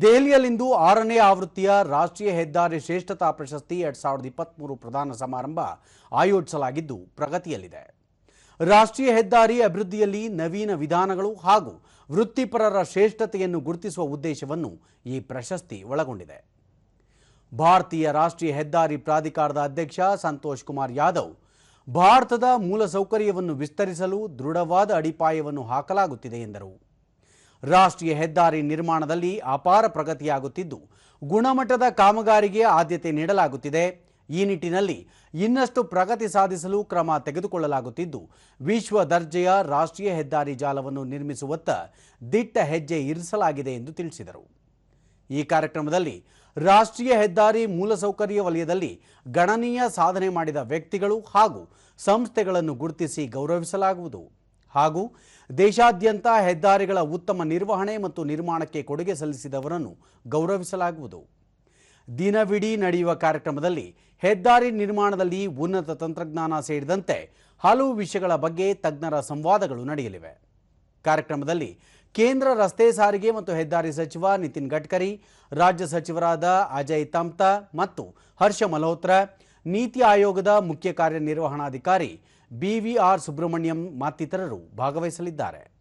ದೆಹಲಿಯಲ್ಲಿಂದು ಆರನೇ ಆವೃತ್ತಿಯ ರಾಷ್ಟ್ರೀಯ ಹೆದ್ದಾರಿ ಶ್ರೇಷ್ಠತಾ ಪ್ರಶಸ್ತಿ ಎರಡ್ ಸಾವಿರದ ಇಪ್ಪತ್ತ್ಮೂರು ಪ್ರಧಾನ ಸಮಾರಂಭ ಆಯೋಜಿಸಲಾಗಿದ್ದು ಪ್ರಗತಿಯಲ್ಲಿದೆ. ರಾಷ್ಟ್ರೀಯ ಹೆದ್ದಾರಿ ಅಭಿವೃದ್ಧಿಯಲ್ಲಿ ನವೀನ ವಿಧಾನಗಳು ಹಾಗೂ ವೃತ್ತಿಪರರ ಶ್ರೇಷ್ಠತೆಯನ್ನು ಗುರುತಿಸುವ ಉದ್ದೇಶವನ್ನು ಈ ಪ್ರಶಸ್ತಿ ಒಳಗೊಂಡಿದೆ. ಭಾರತೀಯ ರಾಷ್ಟ್ರೀಯ ಹೆದ್ದಾರಿ ಪ್ರಾಧಿಕಾರದ ಅಧ್ಯಕ್ಷ ಸಂತೋಷ್ ಕುಮಾರ್ ಯಾದವ್, ಭಾರತದ ಮೂಲಸೌಕರ್ಯವನ್ನು ವಿಸ್ತರಿಸಲು ದೃಢವಾದ ಅಡಿಪಾಯವನ್ನು ಹಾಕಲಾಗುತ್ತಿದೆ ಎಂದರು. ರಾಷ್ಟ್ರೀಯ ಹೆದ್ದಾರಿ ನಿರ್ಮಾಣದಲ್ಲಿ ಅಪಾರ ಪ್ರಗತಿಯಾಗುತ್ತಿದ್ದು, ಗುಣಮಟ್ಟದ ಕಾಮಗಾರಿಗೆ ಆದ್ಯತೆ ನೀಡಲಾಗುತ್ತಿದೆ. ಈ ನಿಟ್ಟಿನಲ್ಲಿ ಇನ್ನಷ್ಟು ಪ್ರಗತಿ ಸಾಧಿಸಲು ಕ್ರಮ ತೆಗೆದುಕೊಳ್ಳಲಾಗುತ್ತಿದ್ದು, ವಿಶ್ವ ದರ್ಜೆಯ ರಾಷ್ಟ್ರೀಯ ಹೆದ್ದಾರಿ ಜಾಲವನ್ನು ನಿರ್ಮಿಸುವತ್ತ ದಿಟ್ಟ ಹೆಜ್ಜೆ ಇರಿಸಲಾಗಿದೆ ಎಂದು ತಿಳಿಸಿದರು. ಈ ಕಾರ್ಯಕ್ರಮದಲ್ಲಿ ರಾಷ್ಟ್ರೀಯ ಹೆದ್ದಾರಿ ಮೂಲಸೌಕರ್ಯ ವಲಯದಲ್ಲಿ ಗಣನೀಯ ಸಾಧನೆ ಮಾಡಿದ ವ್ಯಕ್ತಿಗಳು ಹಾಗೂ ಸಂಸ್ಥೆಗಳನ್ನು ಗುರುತಿಸಿ ಗೌರವಿಸಲಾಗುವುದು. ಹಾಗೂ ದೇಶಾದ್ಯಂತ ಹೆದ್ದಾರಿಗಳ ಉತ್ತಮ ನಿರ್ವಹಣೆ ಮತ್ತು ನಿರ್ಮಾಣಕ್ಕೆ ಕೊಡುಗೆ ಸಲ್ಲಿಸಿದವರನ್ನು ಗೌರವಿಸಲಾಗುವುದು. ದಿನವಿಡೀ ನಡೆಯುವ ಕಾರ್ಯಕ್ರಮದಲ್ಲಿ ಹೆದ್ದಾರಿ ನಿರ್ಮಾಣದಲ್ಲಿ ಉನ್ನತ ತಂತ್ರಜ್ಞಾನ ಸೇರಿದಂತೆ ಹಲವು ವಿಷಯಗಳ ಬಗ್ಗೆ ತಜ್ಞರ ಸಂವಾದಗಳು ನಡೆಯಲಿವೆ. ಕಾರ್ಯಕ್ರಮದಲ್ಲಿ ಕೇಂದ್ರ ರಸ್ತೆ ಸಾರಿಗೆ ಮತ್ತು ಹೆದ್ದಾರಿ ಸಚಿವ ನಿತಿನ್ ಗಡ್ಕರಿ, ರಾಜ್ಯ ಸಚಿವರಾದ ಅಜಯ್ ತಮ್ತಾ ಮತ್ತು ಹರ್ಷ ಮಲ್ಹೋತ್ರಾ ನೀತಿ ಆಯೋಗದ ಮುಖ್ಯ ಕಾರ್ಯನಿರ್ವಹಣಾಧಿಕಾರಿ ಬಿವಿಆರ್ ಸುಬ್ರಹ್ಮಣ್ಯಂ ಮತ್ತಿತರರು ಭಾಗವಹಿಸಲಿದ್ದಾರೆ.